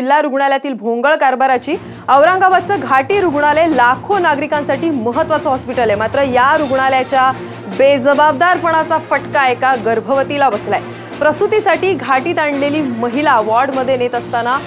जिल्हा रुग्णालयातील भोंगळ कारभाराची औरंगाबादचं घाटी रुग्णालय लाखो नागरिकांसाठी महत्वाचं हॉस्पिटल आहे. मात्र या रुग्णालयाच्या बेजबाबदारपणाचा फटका एका गर्भवतीला बसलाय. प्रसूतीसाठी घाटीत आणलेली महिला वॉर्डमध्ये नेत असताना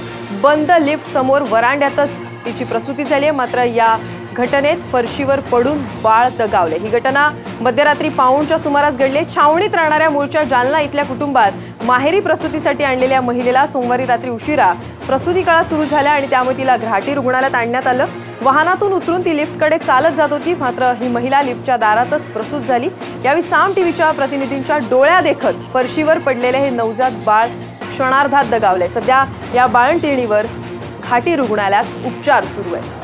बंद लिफ्ट समोर वरांड्यातच तिची प्रसूती झाली आहे. मात्र या घटनेत फरशीवर पडून बाळ दगावले. ही घटना मध्यरात्री पाऊणच्या सुमारास घडली. छावणीत राहणाऱ्या मूळच्या जालना इथल्या कुटुंबात माहेरी प्रसूतीसाठी आणलेल्या महिलेला सोमवारी रात्री उशिरा प्रसूती काळा सुरू झाल्या आणि त्यामुळे तिला घाटी रुग्णालयात आणण्यात आलं. वाहनातून उतरून ती लिफ्टकडे चालत जात होती. मात्र ही महिला लिफ्टच्या दारातच प्रसूत झाली. यावेळी साम टीव्हीच्या प्रतिनिधींच्या डोळ्या देखत फरशीवर पडलेले हे नवजात बाळ क्षणार्धात दगावले. सध्या या बाळंतिणीवर घाटी रुग्णालयात उपचार सुरू आहेत.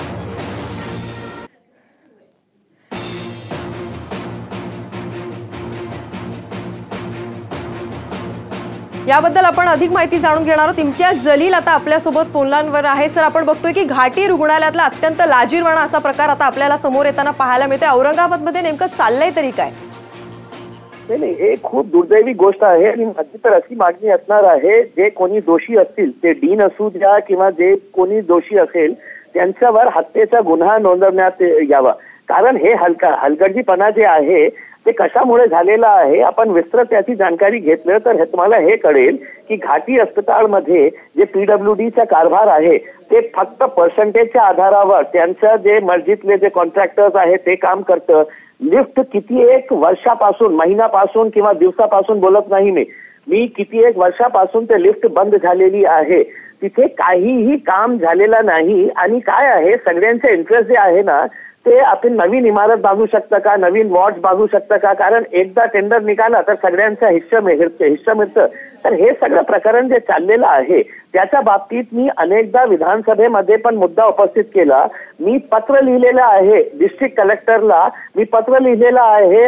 याबद्दल आपण अधिक माहिती जाणून घेणार आहोत. इम्तियाज जलील आता आपल्यासोबत फोनलाईनवर आहे सर आपण बघतोय की घाटी रुग्णालयातला अत्यंत लाजीरवाणा असा प्रकार आता आपल्याला समोर येताना पाहायला मिळतोय. औरंगाबादमध्ये नेमकं चाललंय तरी काय? नाही नाही हे खूप दुर्दैवी गोष्ट आहे आणि माझी तर अशी मागणी असणार आहे जे कोणी दोषी असतील ते डीन असू द्या किंवा जे कोणी दोषी असेल त्यांच्यावर हत्येचा गुन्हा नोंदवण्यात यावा. कारण हे हलका हलगर्जीपणा जे आहे ते कशामुळे झालेलं आहे? आपण विस्तृत त्याची जाणकारी घेतलं तर हे तुम्हाला हे कळेल की घाटी अस्पताळमध्ये जे पीडब्ल्यू डीचा कारभार आहे ते फक्त पर्सेंटेजच्या आधारावर त्यांचं जे मर्जीतले जे कॉन्ट्रॅक्टर्स आहे ते काम करतं. लिफ्ट किती एक वर्षापासून महिन्यापासून किंवा दिवसापासून बोलत नाही मी. मी किती एक वर्षापासून ते लिफ्ट बंद झालेली आहे. तिथे काहीही काम झालेलं नाही. आणि काय आहे सगळ्यांचे इंटरेस्ट जे आहे ना ते आपण नवीन इमारत बांधू शकतं का? नवीन वॉर्ड बांधू शकतं का? कारण एकदा टेंडर निघाला तर सगळ्यांचा हिस्सा मिळतं हिस्सा मिळतं. तर हे सगळं प्रकरण जे चाललेलं आहे त्याच्या बाबतीत मी अनेकदा विधानसभेमध्ये पण मुद्दा उपस्थित केला. मी पत्र लिहिलेलं आहे डिस्ट्रिक्ट कलेक्टरला मी पत्र लिहिलेलं आहे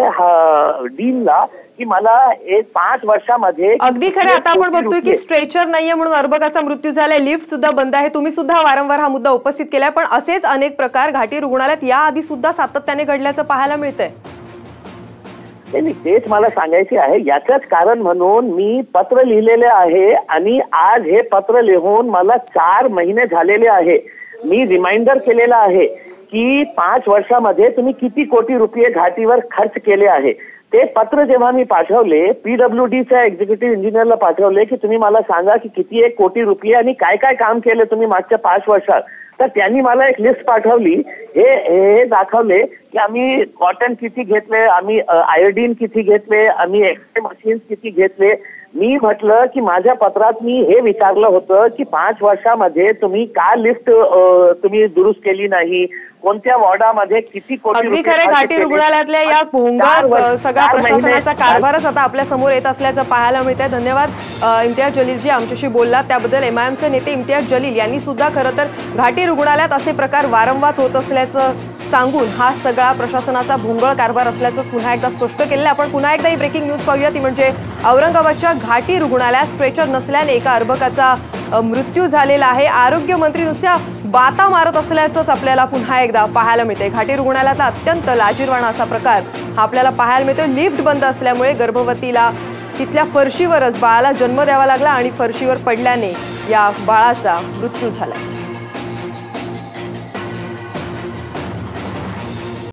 डीनला की मला एक पाच वर्षामध्ये अगदी खरं आता आपण बघतोय की स्ट्रेचर नाहीये म्हणून अर्भकाचा मृत्यू झालाय. लिफ्ट सुद्धा बंद आहे. तुम्ही सुद्धा वारंवार हा मुद्दा उपस्थित केलाय. पण असेच अनेक प्रकार घाटी रुग्णालयात याआधी सुद्धा सातत्याने घडल्याचं पाहायला मिळतंय. नाही तेच मला सांगायचे आहे याचंच कारण म्हणून मी पत्र लिहिलेले आहे आणि आज हे पत्र लिहून मला चार महिने झालेले आहे. मी रिमाइंडर केलेला आहे की पाच वर्षामध्ये तुम्ही किती कोटी रुपये घाटीवर खर्च केले आहे. ते पत्र जेव्हा मी पाठवले पीडब्ल्यू डीच्या एक्झिक्युटिव्ह इंजिनियरला पाठवले की तुम्ही मला सांगा की किती एक कोटी रुपये आणि काय काय काम केले तुम्ही मागच्या पाच वर्षात. तर त्यांनी मला एक लिस्ट पाठवली. हे हे दाखवले की आम्ही कॉटन किती घेतले आम्ही आयोडीन किती घेतले आम्ही एक्सरे मशीन्स किती घेतले. मी म्हटलं की माझ्या पत्रात मी हे विचारलं होतं की पाच वर्षामध्ये तुम्ही का लिस्ट तुम्ही दुरुस्त केली नाही? कोणत्या वॉर्डामध्ये किती अगदी खरे घाटी रुग्णालयातल्या या भोंगार सगळ्या प्रशासनाचा कारभारच आता आपल्यासमोर येत असल्याचं पाहायला मिळत आहे धन्यवाद इम्तियाज जलीलजी आमच्याशी बोललात. त्याबद्दल एमआयएमचे नेते इम्तियाज जलील यांनी सुद्धा खरं तर घाटी रुग्णालयात असे प्रकार वारंवार होत असल्याचं सांगून हा सगळा प्रशासनाचा भोंगळ कारभार असल्याचंच पुन्हा एकदा स्पष्ट केलेलं आपण पुन्हा एकदा ही ब्रेकिंग न्यूज पाहूया ती म्हणजे औरंगाबादच्या घाटी रुग्णालयात स्ट्रेचर नसल्याने एका अर्भकाचा मृत्यू झालेला आहे. आरोग्यमंत्री नुसत्या बाता मारत असल्याचंच आपल्याला पुन्हा एकदा पाहायला मिळते घाटी रुग्णालयातला अत्यंत लाजीरवाणा असा प्रकार हा आपल्याला पाहायला मिळतो लिफ्ट बंद असल्यामुळे गर्भवतीला तिथल्या फरशीवरच बाळाला जन्म द्यावा लागला आणि फरशीवर पडल्याने या बाळाचा मृत्यू झाला.